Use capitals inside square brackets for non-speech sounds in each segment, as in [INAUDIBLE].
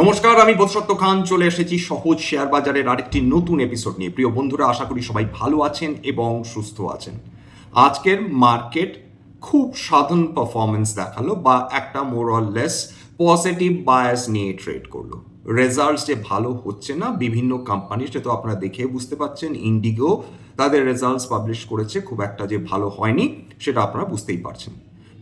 নমস্কার, আমি বোধসত্ত্ব খান। চলে এসেছি সহজ শেয়ার বাজারের আরেকটি নতুন এপিসোড নিয়ে। প্রিয় বন্ধুরা, আশা করি সবাই ভালো আছেন এবং সুস্থ আছেন। আজকের মার্কেট খুব সাধারণ পারফরমেন্স দেখাল বা একটা মোর লেস পজিটিভ বায়াস নিয়ে ট্রেড করল। রেজাল্টস যে ভালো হচ্ছে না, বিভিন্ন কোম্পানি সেটা তো আপনারা দেখে বুঝতে পারছেন ইন্ডিগো তাদের রেজাল্টস পাবলিশ করেছে, খুব একটা যে ভালো হয়নি, সেটা আপনারা বুঝতেই পারছেন।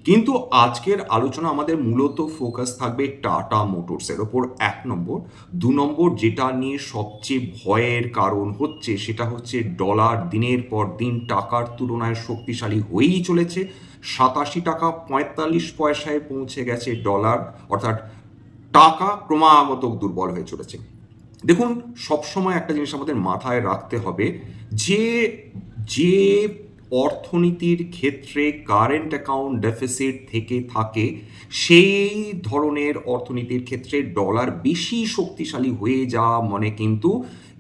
কিন্তু আজকের আলোচনা আমাদের মূলত ফোকাস থাকবে টাটা মোটরসের ওপর। এক নম্বর। দু নম্বর, যেটা নিয়ে সবচেয়ে ভয়ের কারণ হচ্ছে, সেটা হচ্ছে ডলার দিনের পর দিন টাকার তুলনায় শক্তিশালী হয়েই চলেছে। সাতাশি টাকা পঁয়তাল্লিশ পয়সায় পৌঁছে গেছে ডলার অর্থাৎ টাকা ক্রমাগত দুর্বল হয়ে চলেছে। দেখুন, সবসময় একটা জিনিস আমাদের মাথায় রাখতে হবে, যে যে অর্থনীতির ক্ষেত্রে কারেন্ট অ্যাকাউন্ট ডেফিসিট থেকে থাকে, সেই ধরনের অর্থনীতির ক্ষেত্রে ডলার বেশি শক্তিশালী হয়ে যাওয়া মনে কিন্তু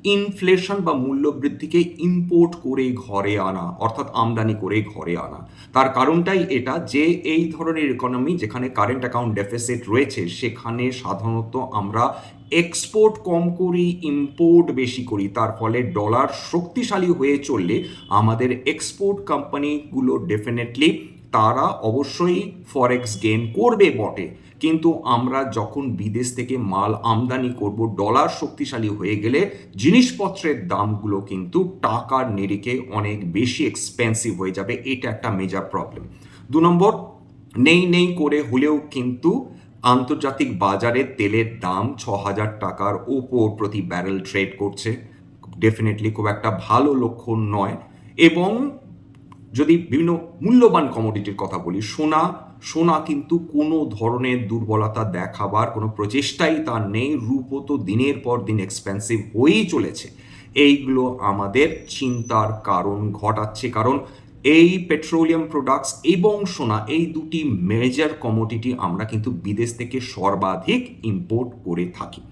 ইনফ্লেশন বা মূল্যবৃদ্ধিকে ইম্পোর্ট করে ঘরে আনা, অর্থাৎ আমদানি করে ঘরে আনা। তার কারণটাই এটা যে এই ধরনের ইকোনমি যেখানে কারেন্ট অ্যাকাউন্ট ডেফিসিট রয়েছে, সেখানে সাধারণত আমরা এক্সপোর্ট কম করি ইম্পোর্ট বেশি করি। তার ফলে ডলার শক্তিশালী হয়ে চললে আমাদের এক্সপোর্ট কোম্পানিগুলো ডেফিনেটলি তারা অবশ্যই ফরেক্স গেন করবে বটে। কিন্তু আমরা যখন বিদেশ থেকে মাল আমদানি করব, ডলার শক্তিশালী হয়ে গেলে জিনিসপত্রের দামগুলো কিন্তু টাকার নিরিখে অনেক বেশি এক্সপেন্সিভ হয়ে যাবে। এটা একটা মেজর প্রবলেম দু নম্বর, নেই নেই করে হলেও কিন্তু আন্তর্জাতিক বাজারে তেলের দাম ছ হাজার টাকার ওপর প্রতি ব্যারেল ট্রেড করছে। ডেফিনেটলি খুব একটা ভালো লক্ষণ নয়। এবং যদি বিভিন্ন মূল্যবান কমোডিটির কথা বলি, সোনা সোনা কিন্তু কোনো ধরনের দুর্বলতা দেখাবার কোনো প্রচেষ্টাই তার নেই। রূপও তো দিনের পর দিন এক্সপেন্সিভ হয়েই চলেছে। এইগুলো আমাদের চিন্তার কারণ ঘটাচ্ছে কারণ এই পেট্রোলিয়াম প্রোডাক্টস এবং সোনা এই দুটি মেজর কমোডিটি আমরা কিন্তু বিদেশ থেকে সর্বাধিক ইম্পোর্ট করে থাকি।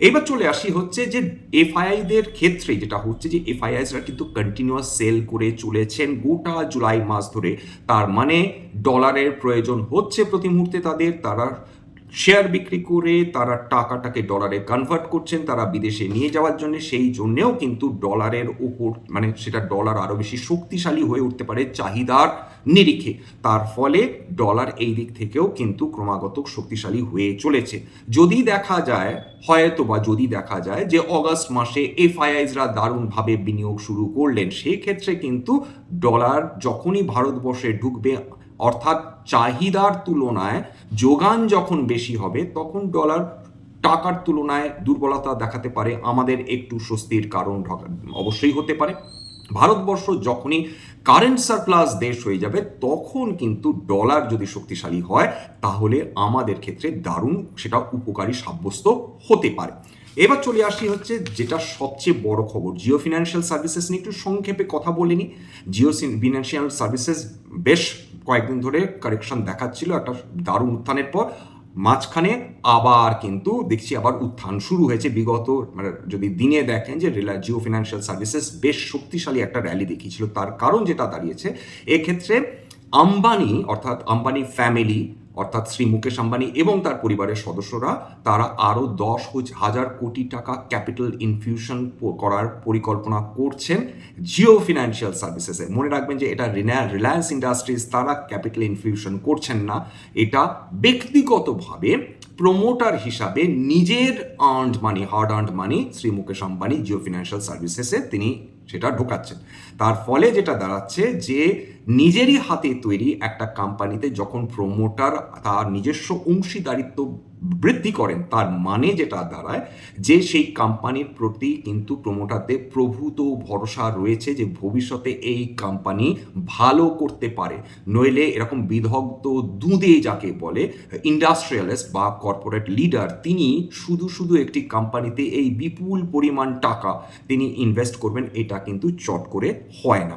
এবার চলে আসি হচ্ছে যে এফআইআইদের ক্ষেত্রে, যেটা হচ্ছে যে এফআইআইসরা কিন্তু কন্টিনিউয়াস সেল করে চলেছেন গোটা জুলাই মাস ধরে। তার মানে ডলারের প্রয়োজন হচ্ছে প্রতি মুহূর্তে তাদের, তারা শেয়ার বিক্রি করে তারা টাকাটাকে ডলারে কনভার্ট করছেন, তারা বিদেশে নিয়ে যাওয়ার জন্য। সেই জন্যেও কিন্তু ডলারের ওপর মানে সেটা ডলার আরও বেশি শক্তিশালী হয়ে উঠতে পারে চাহিদার নিরিখে। তার ফলে ডলার এই দিক থেকেও কিন্তু ক্রমাগত শক্তিশালী হয়ে চলেছে। যদি দেখা যায়, হয়তো বা যদি দেখা যায় যে অগাস্ট মাসে এফআইআইসরা দারুণভাবে বিনিয়োগ শুরু করলেন, সেক্ষেত্রে কিন্তু ডলার যখনই ভারতবর্ষে ঢুকবে অর্থাৎ চাহিদার তুলনায় যোগান যখন বেশি হবে, তখন ডলার টাকার তুলনায় দুর্বলতা দেখাতে পারে। আমাদের একটু স্বস্তির কারণ অবশ্যই হতে পারে। ভারতবর্ষ যখনই কারেন্ট সারপ্লাস দেশ হয়ে যাবে, তখন কিন্তু ডলার যদি শক্তিশালী হয়, তাহলে আমাদের ক্ষেত্রে দারুণ সেটা উপকারী সাব্যস্ত হতে পারে। এবার চলে আসি হচ্ছে যেটা সবচেয়ে বড় খবর। জিও ফিনান্সিয়াল সার্ভিসেস নিয়ে একটু সংক্ষেপে কথা বলিনি জিও ফিনান্সিয়াল সার্ভিসেস বেশ কয়েকদিন ধরে কারেকশন দেখাচ্ছিল একটা দারুণ উত্থানের পর। মাঝখানে আবার কিন্তু দেখছি আবার উত্থান শুরু হয়েছে। বিগত মানে যদি দিনে দেখেন যে রিলায়েন্স জিও ফিনান্সিয়াল সার্ভিসেস বেশ শক্তিশালী একটা র্যালি দেখিয়েছিল। তার কারণ যেটা দাঁড়িয়েছে, এক্ষেত্রে আম্বানি, অর্থাৎ আম্বানি ফ্যামিলি অর্থাৎ শ্রী মুকেশ আম্বানি এবং তার পরিবারের সদস্যরা, তারা আরও দশ হাজার কোটি টাকা ক্যাপিটাল ইনফিউশন করার পরিকল্পনা করছেন জিও ফিনান্সিয়াল সার্ভিসেসে। মনে রাখবেন যে এটা রিলায়েন্স ইন্ডাস্ট্রিজ, তারা ক্যাপিটাল ইনফিউশন করছেন না। এটা ব্যক্তিগতভাবে প্রমোটার হিসাবে নিজের earned money, hard earned money Shri Mukesh Ambani Jio Financial সার্ভিসেসে তিনি সেটা ঢোকাচ্ছেন তার ফলে যেটা দাঁড়াচ্ছে যে নিজেরই হাতে তৈরি একটা কোম্পানিতে যখন প্রমোটার তার নিজস্ব অংশীদারিত্ব বৃদ্ধি করেন, তার মানে যেটা দাঁড়ায় যে সেই কোম্পানির প্রতি কিন্তু প্রমোটারদের প্রভূত ভরসা রয়েছে যে ভবিষ্যতে এই কোম্পানি ভালো করতে পারে। নইলে এরকম বিধগ্ধ দুঁদে যাকে বলে ইন্ডাস্ট্রিয়ালিস্ট বা কর্পোরেট লিডার তিনি শুধু শুধু একটি কোম্পানিতে এই বিপুল পরিমাণ টাকা তিনি ইনভেস্ট করবেন, এটা কিন্তু চট করে হয় না।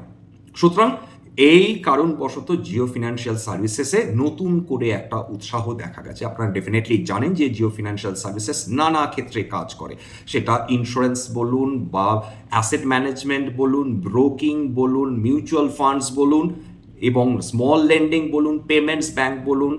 সুতরাং এই কারণবশত জিও ফিনান্সিয়াল সার্ভিসেসে নতুন করে একটা উৎসাহ দেখা গেছে। আপনারা ডেফিনেটলি জানেন যে জিও ফিনান্সিয়াল সার্ভিসেস নানা ক্ষেত্রে কাজ করে। সেটা ইন্স্যুরেন্স বলুন বা অ্যাসেট ম্যানেজমেন্ট বলুন ব্রোকিং বলুন মিউচুয়াল ফান্ডস বলুন এবং স্মল লেন্ডিং বলুন পেমেন্টস ব্যাংক বলুন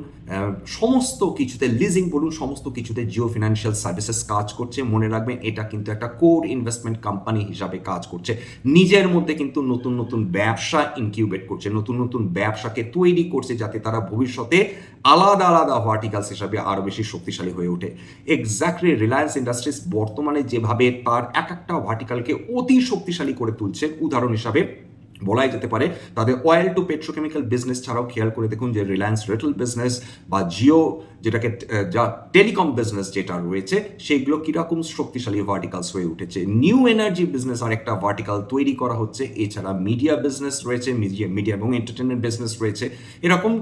সমস্ত কিছুতে লিজিং বলুন, সমস্ত কিছুতে জিও ফিনান্সিয়াল সার্ভিসেস কাজ করছে। মনে রাখবেন, এটা কিন্তু একটা কোর ইনভেস্টমেন্ট কোম্পানি হিসাবে কাজ করছে। নিজের মধ্যে কিন্তু নতুন নতুন ব্যবসা ইনকিউবেট করছে। নতুন নতুন ব্যবসাকে তৈরি করছে যাতে তারা ভবিষ্যতে আলাদা আলাদা ভার্টিকালস হিসাবে আরও বেশি শক্তিশালী হয়ে ওঠে। এক্স্যাক্টলি রিলায়েন্স ইন্ডাস্ট্রিজ বর্তমানে যেভাবে তার এক একটা ভার্টিকালকে অতি শক্তিশালী করে তুলছে, উদাহরণ হিসাবে বলাই যেতে পারে। তাদের অয়েল টু পেট্রোকেমিক্যাল বিজনেস ছাড়াও খেয়াল করে দেখুন যে রিলায়েন্স রেটেল বিজনেস বা জিও যেটাকে যা টেলিকম বিজনেস যেটা রয়েছে সেইগুলো কীরকম শক্তিশালী ভার্টিকালস হয়ে উঠেছে। নিউ এনার্জি বিজনেস আর একটা ভার্টিকাল তৈরি করা হচ্ছে। এছাড়া মিডিয়া বিজনেস রয়েছে মিডিয়া মিডিয়া এবং এন্টারটেনমেন্ট বিজনেস রয়েছে। এরকম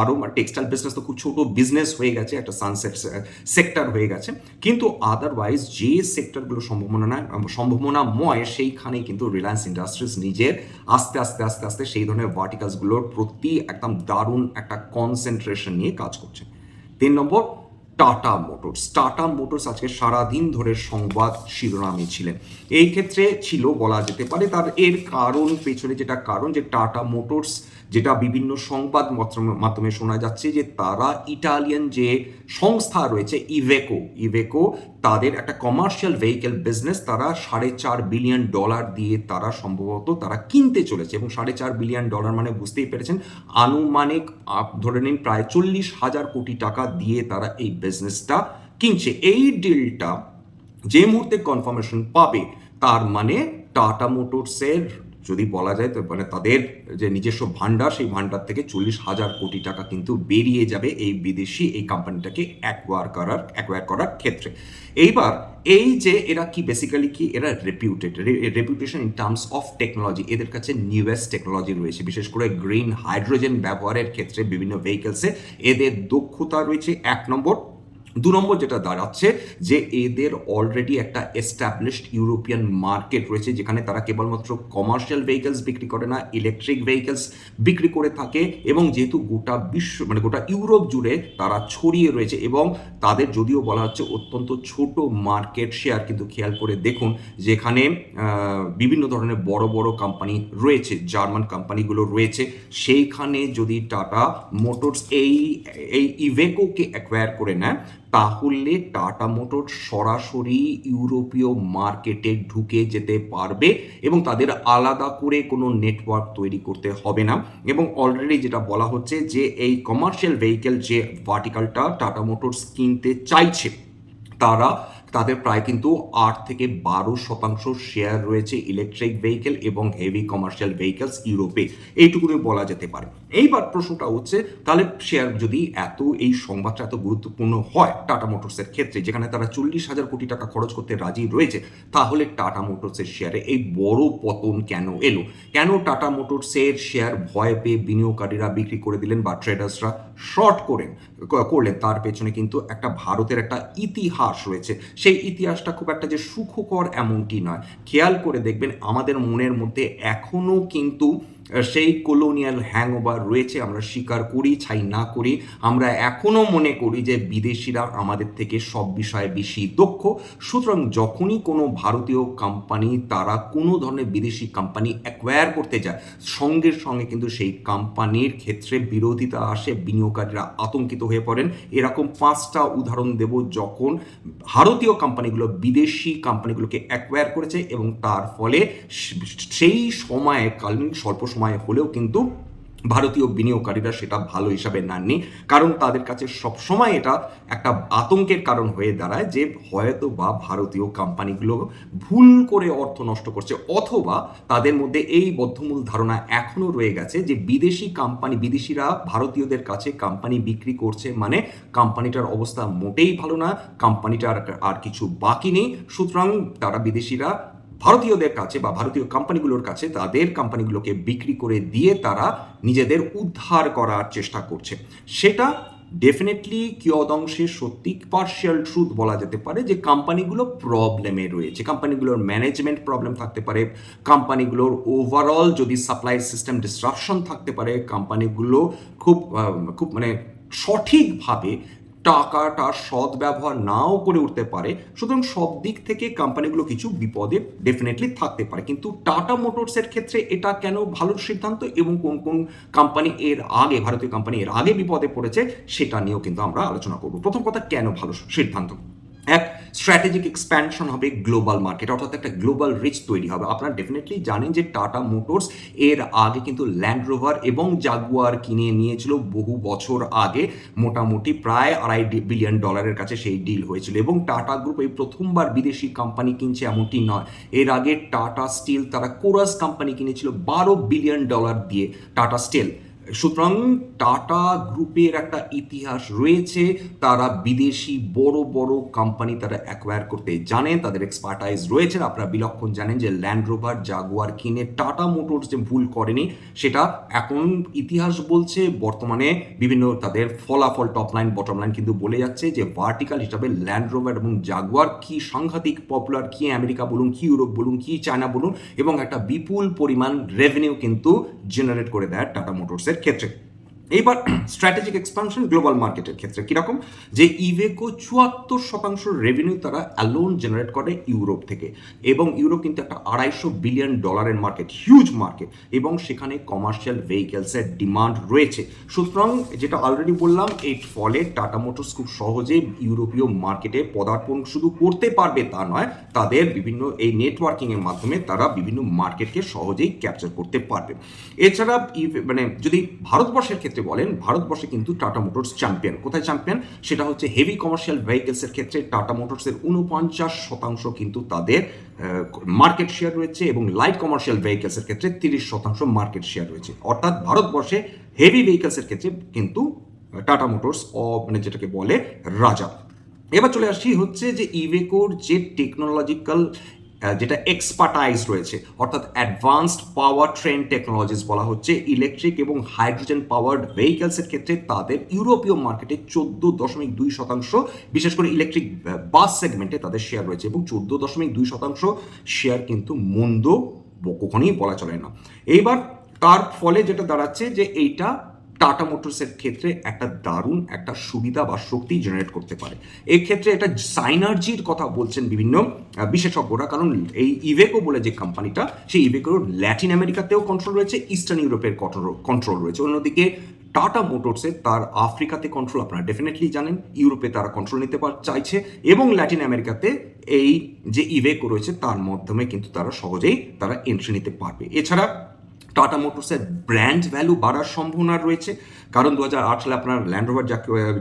আরও টেক্সটাইল বিজনেস তো খুব ছোট বিজনেস হয়ে গেছে, একটা সানসেট সেক্টর হয়ে গেছে। কিন্তু আদারওয়াইজ যে সেক্টরগুলো সম্ভাবনা নয় সম্ভাবনাময় সেইখানেই কিন্তু রিলায়েন্স ইন্ডাস্ট্রিজ নিজের আস্তে আস্তে আস্তে আস্তে সেই ধরনের ভার্টিকালসগুলোর প্রতি একদম দারুণ একটা কনসেন্ট্রেশন নিয়ে কাজ করছে। তিন নম্বর টাটা মোটরস টাটা মোটরস আজকে সারাদিন ধরে সংবাদ শিরোনামে ছিলেন। এই ক্ষেত্রে ছিল বলা যেতে পারে তার এর কারণ, পেছনে যেটা কারণ যে টাটা মোটরস যেটা বিভিন্ন সংবাদ মাধ্যমে- শোনা যাচ্ছে যে তারা ইটালিয়ান যে সংস্থা রয়েছে ইভেকো ইভেকো তাদের একটা কমার্শিয়াল ভেহিকেল বিজনেস তারা সাড়ে চার বিলিয়ন ডলার দিয়ে তারা সম্ভবত তারা কিনতে চলেছে এবং সাড়ে চার বিলিয়ন ডলার মানে বুঝতেই পেরেছেন, আনুমানিক ধরে নিন প্রায় চল্লিশ হাজার কোটি টাকা দিয়ে তারা এই বিজনেসটা কিনছে। এই ডিলটা যে মুহূর্তে কনফার্মেশন পাবে, তার মানে টাটা মোটরসের যদি বলা যায়, তো মানে তাদের যে নিজস্ব ভান্ডার সেই ভান্ডার থেকে চল্লিশ হাজার কোটি টাকা কিন্তু বেরিয়ে যাবে এই বিদেশি এই কোম্পানিটাকে অ্যাকোয়ার করার অ্যাকোয়ার করার ক্ষেত্রে। এইবার এই যে এরা কি বেসিক্যালি কি এরা reputed reputation in terms of technology এদের কাছে নিউয়েস্ট টেকনোলজি রয়েছে। বিশেষ করে গ্রিন হাইড্রোজেন ব্যবহারের ক্ষেত্রে বিভিন্ন ভেহিকেলসে এদের দক্ষতা রয়েছে এক নম্বর। দু নম্বর যেটা দাঁড়াচ্ছে যে এদের অলরেডি একটা এস্টাবলিশড ইউরোপিয়ান মার্কেট রয়েছে, যেখানে তারা কেবলমাত্র কমার্শিয়াল ভেহিকেলস বিক্রি করে না ইলেকট্রিক ভেহিকেলস বিক্রি করে থাকে এবং যেহেতু গোটা বিশ্ব মানে গোটা ইউরোপ জুড়ে তারা ছড়িয়ে রয়েছে এবং তাদের যদিও বলা হচ্ছে অত্যন্ত ছোট মার্কেট শেয়ার কিন্তু খেয়াল করে দেখুন যেখানে বিভিন্ন ধরনের বড় বড় কোম্পানি রয়েছে, জার্মান কোম্পানিগুলো রয়েছে, সেইখানে যদি টাটা মোটরস এই এই ইভেকোকে অ্যাকোয়ার করে নেয় তাহলে টাটা মোটর সরাসরি ইউরোপীয় মার্কেটে ঢুকে যেতে পারবে এবং তাদের আলাদা করে কোনো নেটওয়ার্ক তৈরি করতে হবে না। এবং অলরেডি যেটা বলা হচ্ছে যে এই কমার্শিয়াল ভেহিকেল যে ভার্টিকালটা টাটা মোটরস কিনতে চাইছে, তারা তাদের প্রায় কিন্তু আট থেকে বারো শতাংশ শেয়ার রয়েছে ইলেকট্রিক ভেহিকেল এবং হেভি কমার্শিয়াল ভেহিকেলস ইউরোপে। এইটুকুনি বলা যেতে পারে। এইবার প্রশ্নটা হচ্ছে, তাহলে শেয়ার যদি এত এই সংবাদটা এত গুরুত্বপূর্ণ হয় টাটা মোটরসের ক্ষেত্রে, যেখানে তারা চল্লিশ হাজার কোটি টাকা খরচ করতে রাজি রয়েছে, তাহলে টাটা মোটরসের শেয়ারে এই বড় পতন কেন এলো? কেন টাটা মোটরসের শেয়ার ভয় পেয়ে বিনিয়োগকারীরা বিক্রি করে দিলেন বা ট্রেডার্সরা শর্ট করেন করলেন? তার পেছনে কিন্তু একটা ভারতের একটা ইতিহাস রয়েছে। সেই ইতিহাসটা খুব একটা যে সুখকর এমনটি নয়। খেয়াল করে দেখবেন, আমাদের মনের মধ্যে এখনও কিন্তু সেই কলোনিয়াল হ্যাংওভার রয়েছে, আমরা স্বীকার করি, ছাই না করি। আমরা এখনও মনে করি যে বিদেশিরা আমাদের থেকে সব বিষয়ে বেশি দক্ষ। সুতরাং যখনই কোনো ভারতীয় কোম্পানি তারা কোনো ধরনের বিদেশি কোম্পানি অ্যাকোয়ার করতে যায়, সঙ্গে সঙ্গে কিন্তু সেই কোম্পানির ক্ষেত্রে বিরোধিতা আসে, বিনিয়োগকারীরা আতঙ্কিত হয়ে পড়েন। এরকম পাঁচটা উদাহরণ দেব যখন ভারতীয় কোম্পানিগুলো বিদেশি কোম্পানিগুলোকে অ্যাকোয়ার করেছে এবং তার ফলে সেই সময়ে কালীন স্বল্প সময়ে হলেও কিন্তু ভারতীয় বিনিয়োগকারীরা সেটা ভালো হিসাবে নেননি। কারণ তাদের কাছে সবসময় এটা একটা আতঙ্কের কারণ হয়ে দাঁড়ায় যে হয়তো বা ভারতীয় কোম্পানিগুলো ভুল করে অর্থ নষ্ট করছে অথবা তাদের মধ্যে এই বদ্ধমূল ধারণা এখনও রয়ে গেছে যে বিদেশি কোম্পানি, বিদেশিরা ভারতীয়দের কাছে কোম্পানি বিক্রি করছে মানে কোম্পানিটার অবস্থা মোটেই ভালো না, কোম্পানিটার আর কিছু বাকি নেই। সুতরাং তারা বিদেশিরা ভারতীয়দের কাছে বা ভারতীয় কোম্পানিগুলোর কাছে তাদের কোম্পানিগুলোকে বিক্রি করে দিয়ে তারা নিজেদের উদ্ধার করার চেষ্টা করছে। সেটা ডেফিনেটলি কিয়দংশে সত্যি পার্শিয়াল ট্রুথ বলা যেতে পারে যে কোম্পানিগুলো প্রবলেমে রয়েছে। কোম্পানিগুলোর ম্যানেজমেন্ট প্রবলেম থাকতে পারে কোম্পানিগুলোর ওভারঅল যদি সাপ্লাই সিস্টেম ডিসরাপশন থাকতে পারে কোম্পানিগুলো খুব খুব মানে সঠিকভাবে টাকাটা সৎ ব্যবহার নাও করে উঠতে পারে। সুতরাং সব দিক থেকে কোম্পানিগুলো কিছু বিপদে ডেফিনেটলি থাকতে পারে। কিন্তু টাটা মোটরসের ক্ষেত্রে এটা কেন ভালো সিদ্ধান্ত এবং কোন কোন কোম্পানি এর আগে, ভারতীয় কোম্পানি এর আগে বিপদে পড়েছে সেটা নিয়েও কিন্তু আমরা আলোচনা করব। প্রথম কথা, কেন ভালো সিদ্ধান্ত? এক স্ট্র্যাটেজিক এক্সপ্যানশন হবে গ্লোবাল মার্কেট অর্থাৎ একটা গ্লোবাল রিচ তৈরি হবে। আপনারা ডেফিনেটলি জানেন যে টাটা মোটরস এর আগে কিন্তু ল্যান্ড রোভার এবং জাগুয়ার কিনে নিয়েছিল বহু বছর আগে। মোটামুটি প্রায় আড়াই বিলিয়ন ডলারের কাছে সেই ডিল হয়েছিল এবং টাটা গ্রুপ এই প্রথমবার বিদেশি কোম্পানি কিনছে এমনটি নয়। এর আগে টাটা স্টিল তারা কোরাস কোম্পানি কিনেছিল বারো বিলিয়ন ডলার দিয়ে। টাটা স্টিল সুতরাং টাটা গ্রুপের একটা ইতিহাস রয়েছে। তারা বিদেশি বড় বড় কোম্পানি তারা অ্যাকোয়ার করতে জানে, তাদের এক্সপার্টাইজ রয়েছে। আপনারা বিলক্ষণ জানেন যে ল্যান্ড রোভার জাগুয়ার কিনে টাটা মোটরস যে ভুল করেনি, সেটা এখন ইতিহাস বলছে, বর্তমানে বিভিন্ন তাদের ফলাফল টপ লাইন বটম লাইন কিন্তু বলে যাচ্ছে যে ভার্টিক্যাল হিসাবে ল্যান্ড রোভার এবং জাগুয়ার কি সাংঘাতিক পপুলার কি আমেরিকা বলুন, কি ইউরোপ বলুন, কি চায়না বলুন, এবং একটা বিপুল পরিমাণ রেভিনিউ কিন্তু জেনারেট করে দেয় টাটা মোটরসের ক্ষেত্রে এইবার স্ট্র্যাটেজিক এক্সপানশন গ্লোবাল মার্কেটের ক্ষেত্রে কীরকম? যে ইভেকো চুয়াত্তর শতাংশ রেভিনিউ তারা অ্যালোন জেনারেট করে ইউরোপ থেকে। এবং ইউরোপ কিন্তু একটা আড়াইশো বিলিয়ন ডলারের মার্কেট হিউজ মার্কেট এবং সেখানে কমার্শিয়াল ভেহিকেলসের ডিমান্ড রয়েছে। সুতরাং যেটা অলরেডি বললাম, এর ফলে টাটা মোটরস খুব সহজে ইউরোপীয় মার্কেটে পদার্পণ শুধু করতে পারবে তা নয়, তাদের বিভিন্ন এই নেটওয়ার্কিংয়ের মাধ্যমে তারা বিভিন্ন মার্কেটকে সহজেই ক্যাপচার করতে পারবে। এছাড়া মানে যদি ভারতবর্ষের ক্ষেত্রে বলেন, ভারতবর্ষে কিন্তু টাটা মোটরস চ্যাম্পিয়ন। কোথায় চ্যাম্পিয়ন? সেটা হচ্ছে হেভি কমার্শিয়াল ভেহিকেলসের ক্ষেত্রে টাটা মোটরসের উনপঞ্চাশ শতাংশ কিন্তু তাদের মার্কেট শেয়ার রয়েছে এবং লাইট কমার্শিয়াল ভেহিকেলসের ক্ষেত্রে তিরিশ শতাংশ মার্কেট শেয়ার রয়েছে। অর্থাৎ ভারতবর্ষে হেভি ভেহিকেলসের ক্ষেত্রে কিন্তু টাটা মোটরস মানে যেটাকে বলে রাজা। এবার চলে আসছি হচ্ছে যে ইভেকোর যে টেকনোলজিক্যাল যেটা এক্সপার্টাইজ রয়েছে, অর্থাৎ অ্যাডভান্সড পাওয়ার ট্রেন টেকনোলজিস বলা হচ্ছে ইলেকট্রিক এবং হাইড্রোজেন পাওয়ার্ড ভেহিকেলসের ক্ষেত্রে তাদের ইউরোপীয় মার্কেটে চোদ্দ দশমিক দুই শতাংশ, বিশেষ করে ইলেকট্রিক বাস সেগমেন্টে তাদের শেয়ার রয়েছে এবং চোদ্দ দশমিক দুই শতাংশ শেয়ার কিন্তু মন্দ কখনই বলা চলে না। এইবার তার ফলে যেটা দাঁড়াচ্ছে যে এইটা টাটা মোটরসের ক্ষেত্রে একটা দারুণ, একটা সুবিধা বা শক্তি জেনারেট করতে পারে। এই ক্ষেত্রে এটা সাইনার্জির কথা বলছেন বিভিন্ন বিশেষজ্ঞরা। কারণ এই ইভেকো বলে যে কোম্পানিটা সেই ইভেকোর ল্যাটিন আমেরিকাতেও কন্ট্রোল রয়েছে ইস্টার্ন ইউরোপের কন্ট্রোল রয়েছে। অন্যদিকে টাটা মোটরসে তার আফ্রিকাতে কন্ট্রোল আপনারা ডেফিনেটলি জানেন ইউরোপে তারা কন্ট্রোল নিতে পার চাইছে এবং ল্যাটিন আমেরিকাতে এই যে ইভেকো রয়েছে, তার মাধ্যমে কিন্তু তারা সহজেই তারা এন্ট্রি নিতে পারবে। এছাড়া টাটা মোটরসের ব্র্যান্ড ভ্যালু বাড়ার সম্ভাবনা রয়েছে। কারণ দু হাজার আট সালে আপনার ল্যান্ড রোভার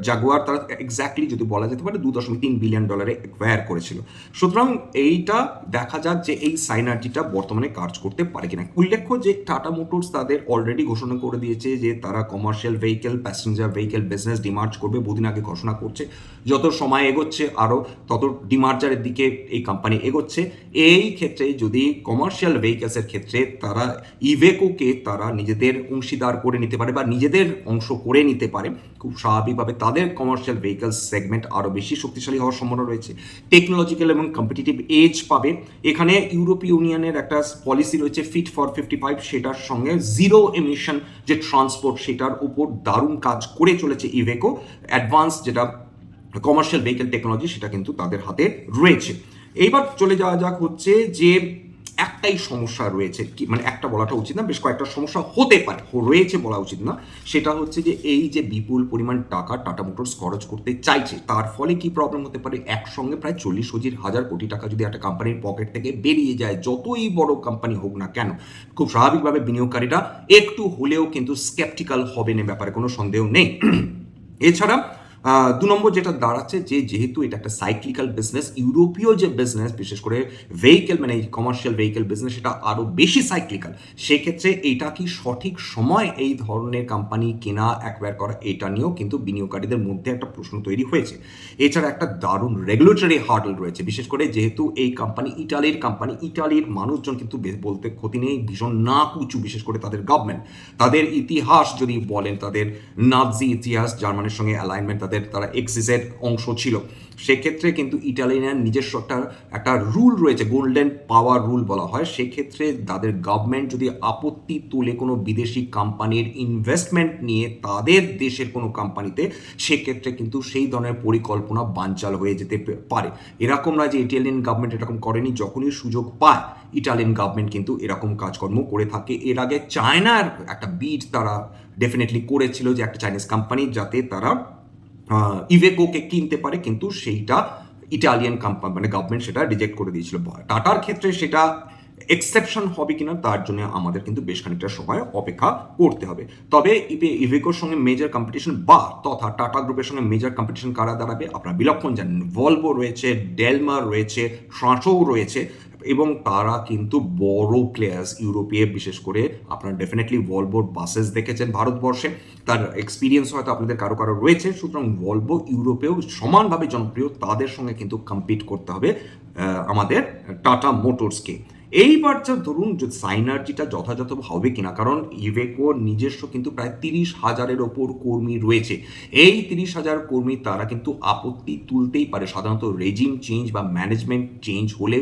জাগুয়ার তারা এক্স্যাক্টলি যদি বলা যেতে পারে দু দশমিক তিন বিলিয়ন ডলারে অ্যাকোয়ার করেছিল। সুতরাং এইটা দেখা যাক যে এই সাইনার্জিটা বর্তমানে কাজ করতে পারে কিনা। উল্লেখ্য যে টাটা মোটরস তাদের অলরেডি ঘোষণা করে দিয়েছে যে তারা commercial vehicle passenger vehicle business demerge করবে, বহুদিন আগে ঘোষণা করছে। যত সময় এগোচ্ছে আরও তত ডিমার্জারের দিকে এই কোম্পানি এগোচ্ছে। এই ক্ষেত্রে যদি কমার্শিয়াল ভেহিকেলসের ক্ষেত্রে তারা ইভেকোকে তারা নিজেদের অংশীদার করে নিতে পারে বা নিজেদের অংশ করে নিতে পারে। খুব স্বাভাবিকভাবে তাদের কমার্শিয়াল ভেহিকেলস সেগমেন্ট আরও বেশি শক্তিশালী হওয়ার সম্ভাবনা রয়েছে। টেকনোলজিক্যাল এবং কম্পিটিটিভ এজ পাবে। এখানে ইউরোপীয় ইউনিয়নের একটা পলিসি রয়েছে ফিট ফর ফিফটি ফাইভ সেটার সঙ্গে জিরো এমিশন যে ট্রান্সপোর্ট সেটার উপর দারুণ কাজ করে চলেছে ইভেকো অ্যাডভান্স যেটা কমার্শিয়াল ভেহিকেল টেকনোলজি সেটা কিন্তু তাদের হাতে রয়েছে। এইবার চলে যাওয়া যাক হচ্ছে যে একটাই সমস্যা রয়েছে কি মানে একটা বলাটা উচিত না, বেশ কয়েকটা সমস্যা হতে পারে রয়েছে বলা উচিত না। সেটা হচ্ছে যে এই যে বিপুল পরিমাণ টাকা টাটা মোটরস খরচ করতে চাইছে, তার ফলে কি প্রবলেম হতে পারে? একসঙ্গে প্রায় চল্লিশ হাজার হাজার কোটি টাকা যদি একটা কোম্পানির পকেট থেকে বেরিয়ে যায়, যতই বড় কোম্পানি হোক না কেন, খুব স্বাভাবিকভাবে বিনিয়োগকারীরা একটু হলেও কিন্তু স্কেপটিক্যাল হবেন এ ব্যাপারে কোনো সন্দেহ নেই। [CLEARS THROAT] এছাড়া দু নম্বর যেটা দাঁড়াচ্ছে যে যেহেতু এটা একটা সাইক্লিক্যাল বিজনেস ইউরোপীয় যে বিজনেস বিশেষ করে ভেহিকেল মানে কমার্শিয়াল ভেহিকেল বিজনেস সেটা আরও বেশি সাইক্লিক্যাল সেক্ষেত্রে এটা কি সঠিক সময় এই ধরনের কোম্পানি কেনা অ্যাকোয়ার করা, এটা নিয়েও কিন্তু বিনিয়োগকারীদের মধ্যে একটা প্রশ্ন তৈরি হয়েছে। এছাড়া একটা দারুণ রেগুলেটরি হার্ডল রয়েছে। বিশেষ করে যেহেতু এই কোম্পানি ইটালির কোম্পানি ইটালির মানুষজন কিন্তু বলতে ক্ষতি নেই, ভীষণ না উঁচু বিশেষ করে তাদের গভর্নমেন্ট তাদের ইতিহাস যদি বলেন, তাদের নাজি ইতিহাস, জার্মানির সঙ্গে অ্যালাইনমেন্ট তাদের, তারা এক্সিসের অংশ ছিল। সেক্ষেত্রে কিন্তু ইটালিয়ান নিজস্ব একটা একটা রুল রয়েছে গোল্ডেন পাওয়ার রুল বলা হয়। সেক্ষেত্রে তাদের গভর্নমেন্ট যদি আপত্তি তুলে কোনো বিদেশি কোম্পানির ইনভেস্টমেন্ট নিয়ে তাদের দেশের কোনো কোম্পানিতে সেক্ষেত্রে কিন্তু সেই ধরনের পরিকল্পনা বানচাল হয়ে যেতে পারে। এরকম নয় যে ইটালিয়ান গভর্নমেন্ট এরকম করেনি, যখনই সুযোগ পায়, ইটালিয়ান গভর্নমেন্ট কিন্তু এরকম কাজকর্ম করে থাকে। এর আগে চায়নার একটা বিট তারা ডেফিনেটলি করেছিল যে একটা চাইনিজ কোম্পানি যাতে তারা ইভেকোকে কিনতে পারে, কিন্তু সেইটা ইটালিয়ান কোম্পানি মানে গভর্নমেন্ট সেটা রিজেক্ট করে দিয়েছিল। টাটার ক্ষেত্রে সেটা এক্সেপশন হবে কিনা, তার জন্য আমাদের কিন্তু বেশ খানিকটা সময় অপেক্ষা করতে হবে। তবে ইভে ইভেকোর সঙ্গে মেজর কম্পিটিশন বা তথা টাটা গ্রুপের সঙ্গে মেজর কম্পিটিশন কারা দাঁড়াবে, আপনারা বিলক্ষণ জানেন। ভলভো রয়েছে ডেলমার রয়েছে ট্রাঁসও রয়েছে। এবং তারা কিন্তু বড় প্লেয়ার্স ইউরোপে, বিশেষ করে আপনারা ডেফিনেটলি ভলভোর বাসেস দেখেছেন ভারতবর্ষে। তার এক্সপিরিয়েন্স হয়তো আপনাদের কারও কারও রয়েছে, সুতরাং ভলভো ইউরোপেও সমানভাবে জনপ্রিয়, তাদের সঙ্গে কিন্তু কম্পিট করতে হবে আমাদের টাটা মোটরসকে এইবার যা ধরুন, যে সাইনার্জিটা যথাযথ হবে কিনা, কারণ ইভেকোর নিজস্ব কিন্তু প্রায় তিরিশ হাজারের ওপর কর্মী রয়েছে। এই তিরিশ হাজার কর্মী তারা কিন্তু আপত্তি তুলতেই পারে। সাধারণত রেজিম চেঞ্জ বা ম্যানেজমেন্ট চেঞ্জ হলে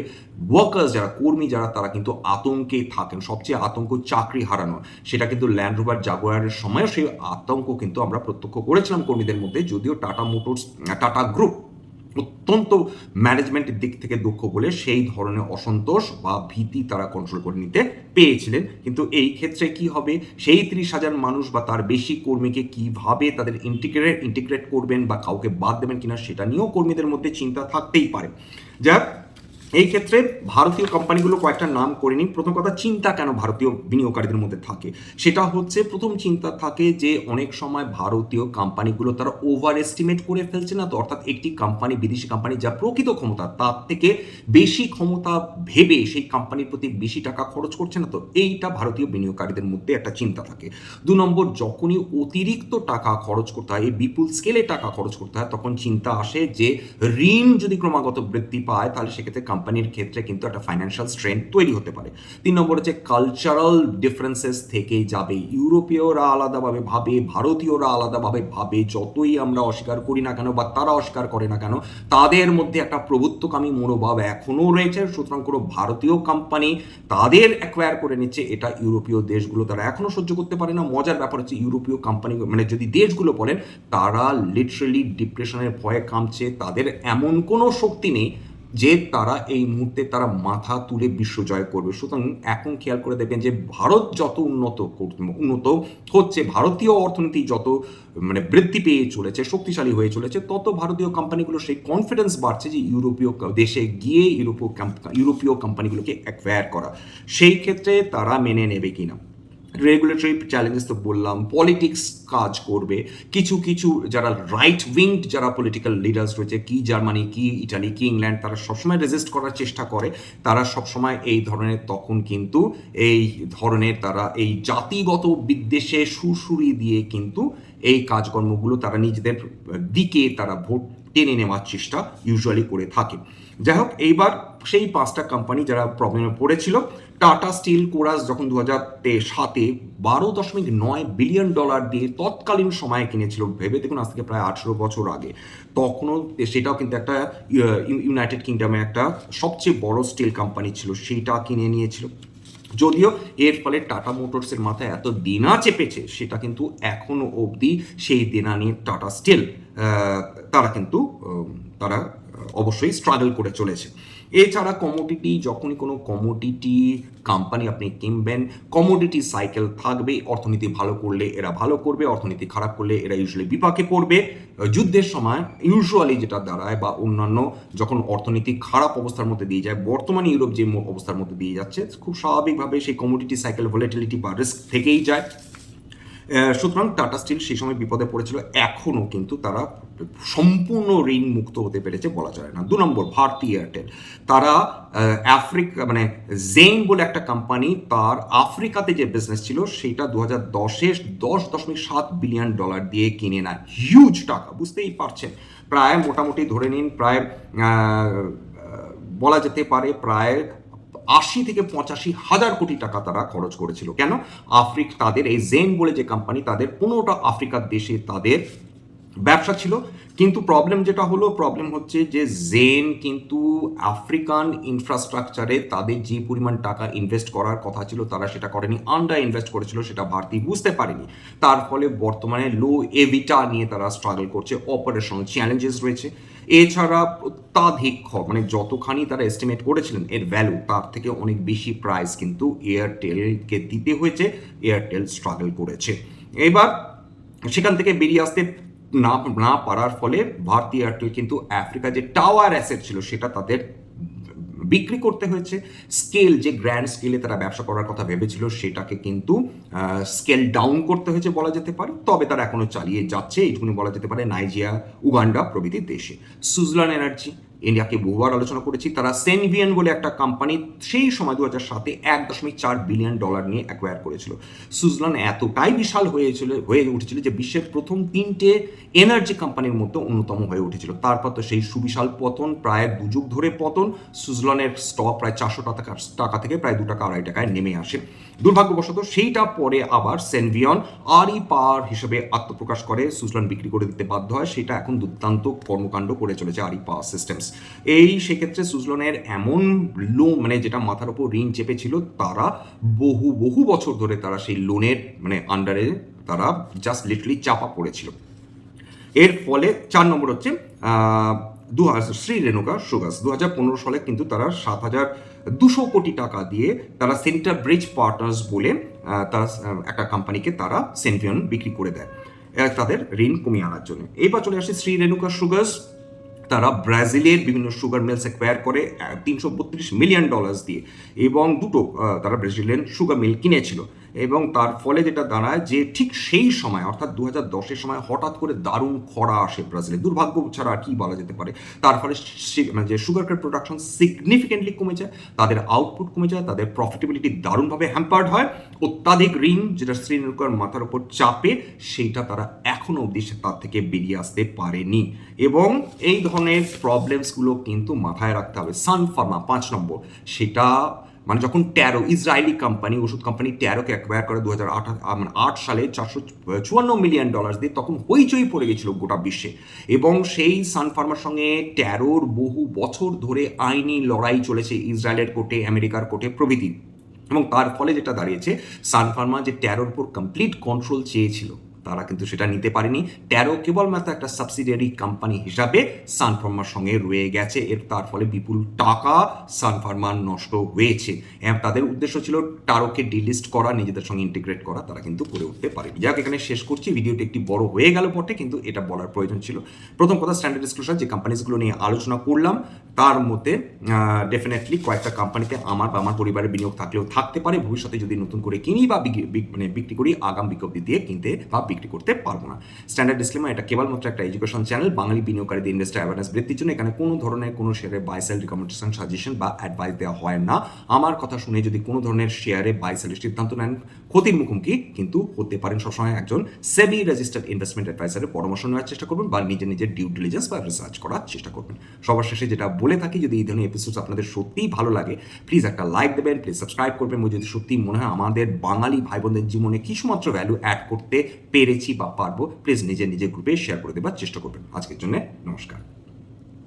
ওয়ার্কার্স যারা, কর্মী যারা, তারা কিন্তু আতঙ্কে থাকেন। সবচেয়ে আতঙ্ক চাকরি হারানো। সেটা কিন্তু ল্যান্ড রোভার জাগুয়ারের সময়ও সেই আতঙ্ক কিন্তু আমরা প্রত্যক্ষ করেছিলাম কর্মীদের মধ্যে, যদিও টাটা মোটরস টাটা গ্রুপ অত্যন্ত ম্যানেজমেন্টের দিক থেকে দক্ষ বলে সেই ধরনের অসন্তোষ বা ভীতি তারা কন্ট্রোল করে নিতে পেয়েছিলেন। কিন্তু এই ক্ষেত্রে কি হবে? সেই ত্রিশ হাজার মানুষ বা তার বেশি কর্মীকে কীভাবে তাদের ইন্টিগ্রেট ইন্টিগ্রেট করবেন বা কাউকে বাদ দেবেন কিনা সেটা নিয়েও কর্মীদের মধ্যে চিন্তা থাকতেই পারে। যাক এই ক্ষেত্রে ভারতীয় কোম্পানিগুলো কয়েকটা নাম করে নিই প্রথম কথা, চিন্তা কেন ভারতীয় বিনিয়োগকারীদের মধ্যে থাকে? সেটা হচ্ছে, প্রথম চিন্তা থাকে যে অনেক সময় ভারতীয় কোম্পানিগুলো তারা ওভার এস্টিমেট করে ফেলছে না তো? অর্থাৎ একটি কোম্পানি, বিদেশি কোম্পানি যা প্রকৃত ক্ষমতা, তার থেকে বেশি ক্ষমতা ভেবে সেই কোম্পানির প্রতি বেশি টাকা খরচ করছে না তো? এইটা ভারতীয় বিনিয়োগকারীদের মধ্যে একটা চিন্তা থাকে। দু নম্বর, যখনই অতিরিক্ত টাকা খরচ করতে হয়, এই বিপুল স্কেলে টাকা খরচ করতে হয়, তখন চিন্তা আসে যে ঋণ যদি ক্রমাগত বৃদ্ধি পায়, তাহলে সেক্ষেত্রে কোম্পানির ক্ষেত্রে কিন্তু একটা ফাইন্যান্সিয়াল স্ট্রেন তৈরি হতে পারে। তিন নম্বর হচ্ছে কালচারাল ডিফারেন্সেস থেকেই যাবে। ইউরোপীয়রা আলাদাভাবে ভাবে, ভারতীয়রা আলাদাভাবে ভাবে, যতই আমরা অস্বীকার করি না কেন বা তারা অস্বীকার করে না কেন, তাদের মধ্যে একটা প্রভুত্বকামী মনোভাব এখনও রয়েছে। সুতরাং কোনো ভারতীয় কোম্পানি তাদের অ্যাকোয়ার করে নিচ্ছে, এটা ইউরোপীয় দেশগুলো তারা এখনও সহ্য করতে পারে না। মজার ব্যাপার হচ্ছে ইউরোপীয় কোম্পানি মানে যদি দেশগুলো বলেন, তারা লিটারেলি ডিপ্রেশনের ভয়ে কামছে তাদের এমন কোনো শক্তি নেই যে তারা এই মুহূর্তে তারা মাথা তুলে বিশ্ব জয় করবে। সুতরাং এখন খেয়াল করে দেখবেন যে ভারত যত উন্নত উন্নত হচ্ছে, ভারতীয় অর্থনীতি যত মানে বৃদ্ধি পেয়ে চলেছে, শক্তিশালী হয়ে চলেছে, তত ভারতীয় কোম্পানিগুলো সেই কনফিডেন্স বাড়ছে যে ইউরোপীয় দেশে গিয়ে ইউরোপীয় ইউরোপীয় কোম্পানিগুলোকে অ্যাকোয়ার করা। সেই ক্ষেত্রে তারা মেনে নেবে কিনা? রেগুলেটরি চ্যালেঞ্জেস তো বললাম পলিটিক্স কাজ করবে, কিছু কিছু যারা রাইট উইংড যারা পলিটিক্যাল লিডার্স রয়েছে, কি জার্মানি কি ইটালি কি ইংল্যান্ড তারা সবসময় রেজিস্ট করার চেষ্টা করে, তারা সবসময় এই ধরনের, তখন কিন্তু এই ধরনের তারা এই জাতিগত বিদ্বেষে সুরসুরি দিয়ে কিন্তু এই কাজকর্মগুলো তারা নিজেদের দিকে তারা ভোট টেনে নেওয়ার চেষ্টা ইউজুয়ালি করে থাকে। যাই হোক এইবার সেই পাঁচটা কোম্পানি যারা প্রবলেমে পড়েছিল টাটা স্টিল কোরাস যখন দু হাজার সাতে বারো দশমিক নয় বিলিয়ন ডলার দিয়ে তৎকালীন সময়ে কিনেছিল, ভেবে দেখুন আজ থেকে প্রায় আঠেরো বছর আগে, তখনও সেটাও কিন্তু একটা ইউনাইটেড কিংডমে একটা সবচেয়ে বড় স্টিল কোম্পানি ছিল, সেইটা কিনে নিয়েছিল। যদিও এর ফলে টাটা মোটরসের মাথায় এত দেনা চেপেছে, সেটা কিন্তু এখনও অবধি সেই দেনা নিয়ে টাটা স্টিল তারা কিন্তু তারা অবশ্যই স্ট্রাগল করে চলেছে। এছাড়া কমোডিটি যখনই কোনো কমোডিটি কোম্পানি আপনি কিনবেন কমোডিটি সাইকেল থাকবে, অর্থনীতি ভালো করলে এরা ভালো করবে, অর্থনীতি খারাপ করলে এরা ইউজুয়ালি বিপাকে পড়বে। যুদ্ধের সময় ইউজুয়ালি যেটা দাঁড়ায় বা অন্যান্য যখন অর্থনীতি খারাপ অবস্থার মধ্যে দিয়ে যায়, বর্তমানে ইউরোপ যে অবস্থার মধ্যে দিয়ে যাচ্ছে, খুব স্বাভাবিকভাবে সেই কমোডিটি সাইকেল ভোলেটিলিটি বা রিস্ক থেকেই যায়। সুতরাং টাটা স্টিল সেই সময় বিপদে পড়েছিল। এখনও কিন্তু তারা সম্পূর্ণ ঋণ মুক্ত হতে পেরেছে বলা যায় না। দু নম্বর, ভারতী এয়ারটেল। তারা আফ্রিকা মানে জেইন বলে একটা কোম্পানি তার আফ্রিকাতে যে বিজনেস ছিল সেটা দু হাজার দশে দশ দশমিক সাত বিলিয়ন ডলার দিয়ে কিনে নেয়। হিউজ টাকা, বুঝতেই পারছেন। প্রায় মোটামুটি ধরে নিন, প্রায় বলা যেতে পারে প্রায় আশি থেকে পঁচাশি হাজার কোটি টাকা তারা খরচ করেছিল। কেন? আফ্রিক তাদের, এই জেন বলে যে কোম্পানি তাদের পনেরোটা আফ্রিকার দেশে তাদের ব্যবসা ছিল। কিন্তু প্রবলেম যেটা হলো প্রবলেম হচ্ছে যে জেন কিন্তু আফ্রিকান ইনফ্রাস্ট্রাকচারে তাদের যে পরিমাণ টাকা ইনভেস্ট করার কথা ছিল, তারা সেটা করেনি। আন্ডার ইনভেস্ট করেছিল, সেটা ভারতী বুঝতে পারেনি। তার ফলে বর্তমানে লো এভিটা নিয়ে তারা স্ট্রাগল করছে। অপারেশনাল চ্যালেঞ্জেস রয়েছে। এছাড়া অত্যাধিক মানে যতখানি তারা এস্টিমেট করেছিলেন, এর ভ্যালু তার থেকে অনেক বেশি প্রাইস কিন্তু এয়ারটেলকে দিতে হয়েছে এয়ারটেল স্ট্রাগল করেছে। এবার সেখান থেকে বেরিয়ে আসতে না না পারার ফলে ভারতীয় এয়ারটেল কিন্তু আফ্রিকা যে টাওয়ার অ্যাসেট ছিল, সেটা তাদের বিক্রি করতে হয়েছে। স্কেল, যে গ্র্যান্ড স্কেলে তারা ব্যবসা করার কথা ভেবেছিল, সেটাকে কিন্তু স্কেল ডাউন করতে হয়েছে বলা যেতে পারে। তবে তারা এখনও চালিয়ে যাচ্ছে, এইটুকুনি বলা যেতে পারে নাইজিয়া উগান্ডা প্রভৃতি দেশে। সুজলান এনার্জি ইন্ডিয়াকে বহুবার আলোচনা করেছি, তারা সেনভিয়ান বলে একটা কোম্পানি সেই সময় দু হাজার সাতে এক দশমিক চার বিলিয়ন ডলার নিয়ে অ্যাকোয়ার করেছিল। সুজলান এতটাই বিশাল হয়েছিল, হয়ে উঠেছিল যে বিশ্বের প্রথম তিনটে এনার্জি কোম্পানির মধ্যে অন্যতম হয়ে উঠেছিল। তারপর তো সেই সুবিশাল পতন, প্রায় দুযুগ ধরে পতন সুজলনের স্টক প্রায় চারশো টাকা টাকা থেকে প্রায় দু টাকা আড়াই টাকায় নেমে আসে। দুর্ভাগ্যবশত সেইটা পরে আবার সেনভিয়ন আরই পাওয়ার হিসেবে আত্মপ্রকাশ করে সুজলন বিক্রি করে দিতে বাধ্য হয়। সেটা এখন দুর্দান্ত কর্মকাণ্ড করে চলেছে আরই পাওয়ার সিস্টেমস এই সেক্ষেত্রে সুজলনের এমন লো মানে যেটা মাথার উপর ঋণ চেপেছিল, তারা বহু বহু বছর ধরে তারা সেই লোনের মানে আন্ডারে তারা জাস্ট লিটারলি চাপা পড়েছিল। এর ফলে চার নম্বর হচ্ছে দু হাজার, শ্রী রেণুকা সুগাস দু হাজার পনেরো সালে কিন্তু তারা সাত হাজার দুশো কোটি টাকা দিয়ে তারা সেন্টার ব্রিজ পার্টনার্স বলে তারা একটা কোম্পানিকে তারা সেন্টিয়ন বিক্রি করে দেয় তাদের ঋণ কমিয়ে আনার জন্য। এবার চলে আসে শ্রী রেণুকা সুগার্স তারা ব্রাজিলের বিভিন্ন সুগার মিলস অ্যাকোয়ার করে তিনশো বত্রিশ মিলিয়ন ডলার্স দিয়ে এবং দুটো তারা ব্রাজিলিয়ান সুগার মিল কিনেছিল। এবং তার ফলে যেটা দাঁড়ায় যে ঠিক সেই সময়, অর্থাৎ দু হাজার দশের সময় হঠাৎ করে দারুণ খরা আসে ব্রাজিলে। দুর্ভাগ্য ছাড়া কি বলা যেতে পারে। তার ফলে মানে যে সুগার কেট প্রোডাকশন সিগনিফিকেন্টলি কমে যায় তাদের আউটপুট কমে যায় তাদের প্রফিটেবিলিটি দারুণভাবে হ্যাম্পার্ড হয়। অত্যাধিক ঋণ যেটা শ্রীলঙ্কার মাথার উপর চাপে, সেইটা তারা এখনও অবধি তার থেকে বেরিয়ে আসতে পারেনি। এবং এই ধরনের প্রবলেমসগুলো কিন্তু মাথায় রাখতে হবে। সান ফার্মা পাঁচ নম্বর, সেটা মানে যখন ট্যারো ইসরায়েলি কোম্পানি ওষুধ কোম্পানি ট্যারোকে অ্যাকোয়ার করে দু হাজার মানে আট সালে চারশো চুয়ান্ন মিলিয়ন ডলার দিয়ে তখন হইচই পড়ে গেছিল গোটা বিশ্বে। এবং সেই সান ফার্মার সঙ্গে ট্যারোর বহু বছর ধরে আইনি লড়াই চলেছে ইসরায়েলের কোর্টে, আমেরিকার কোর্টে প্রভৃতি। এবং তার ফলে যেটা দাঁড়িয়েছে সান ফার্মা যে ট্যারোর উপর কমপ্লিট কন্ট্রোল চেয়েছিল। তারা কিন্তু সেটা নিতে পারেনি। ট্যারো কেবলমাত্র একটা সাবসিডিয়ারি কোম্পানি হিসাবে সানফার্মার সঙ্গে রয়ে গেছে। এর তার ফলে বিপুল টাকা সানফার্মার নষ্ট হয়েছে। তাদের উদ্দেশ্য ছিল টারোকে ডিলিস্ট করা, নিজেদের সঙ্গে ইন্টিগ্রেট করা। তারা কিন্তু করে উঠতে পারেনি। যাক, এখানে শেষ করছি। ভিডিওটি একটি বড় হয়ে গেল বটে, কিন্তু এটা বলার প্রয়োজন ছিল। প্রথম কথা স্ট্যান্ডার্ড ডিসক্লোজার যে কোম্পানিজগুলো নিয়ে আলোচনা করলাম, তার মধ্যে ডেফিনেটলি কয়েকটা কোম্পানিতে আমার বা আমার পরিবারের বিনিয়োগ থাকলেও থাকতে পারে। ভবিষ্যতে যদি নতুন করে কিনি বা মানে বিক্রি করি, আগাম বিজ্ঞপ্তি দিয়ে কিনতে বা বিক্রি করতে পারব না। স্ট্যান্ডার্ড ডিসক্লেমার এটা কেবলমাত্র একটা এডুকেশন চ্যানেল বাঙালি বিনিয়োগকারীদের ইন্ডাস্ট্রি অ্যাওয়ারনেস বৃদ্ধির জন্য এখানে কোনো ধরনের কোনো শেয়ারে বাই সেল রিকমেন্ডেশন সাজেশন বা অ্যাডভাইস দেওয়া হয় না। আমার কথা শুনে যদি কোনো ধরনের শেয়ারে বাই সেলের সিদ্ধান্ত নেন ক্ষতির মুখোমুখি, কিন্তু হতে পারেন সবসময় একজন সেবি রেজিস্টার্ড ইনভেস্টমেন্ট অ্যাডভাইসারের পরামর্শ নেওয়ার চেষ্টা করবেন বা নিজের নিজের ডিউ ডিলিজেন্স বা রিসার্চ করার চেষ্টা করবেন। সবার শেষে যেটা বলে থাকি, যদি এই ধরনের এপিসোড আপনাদের সত্যিই ভালো লাগে প্লিজ একটা লাইক দেবেন প্লিজ সাবস্ক্রাইব করবেন। যদি সত্যি মনে হয় আমাদের বাঙালি ভাই বোনদের জীবনে কিছুমাত্র ভ্যালু অ্যাড করতে পেরেছি বা পারব প্লিজ নিজের নিজের গ্রুপে শেয়ার করে দেবার চেষ্টা করবেন। আজকের জন্য নমস্কার।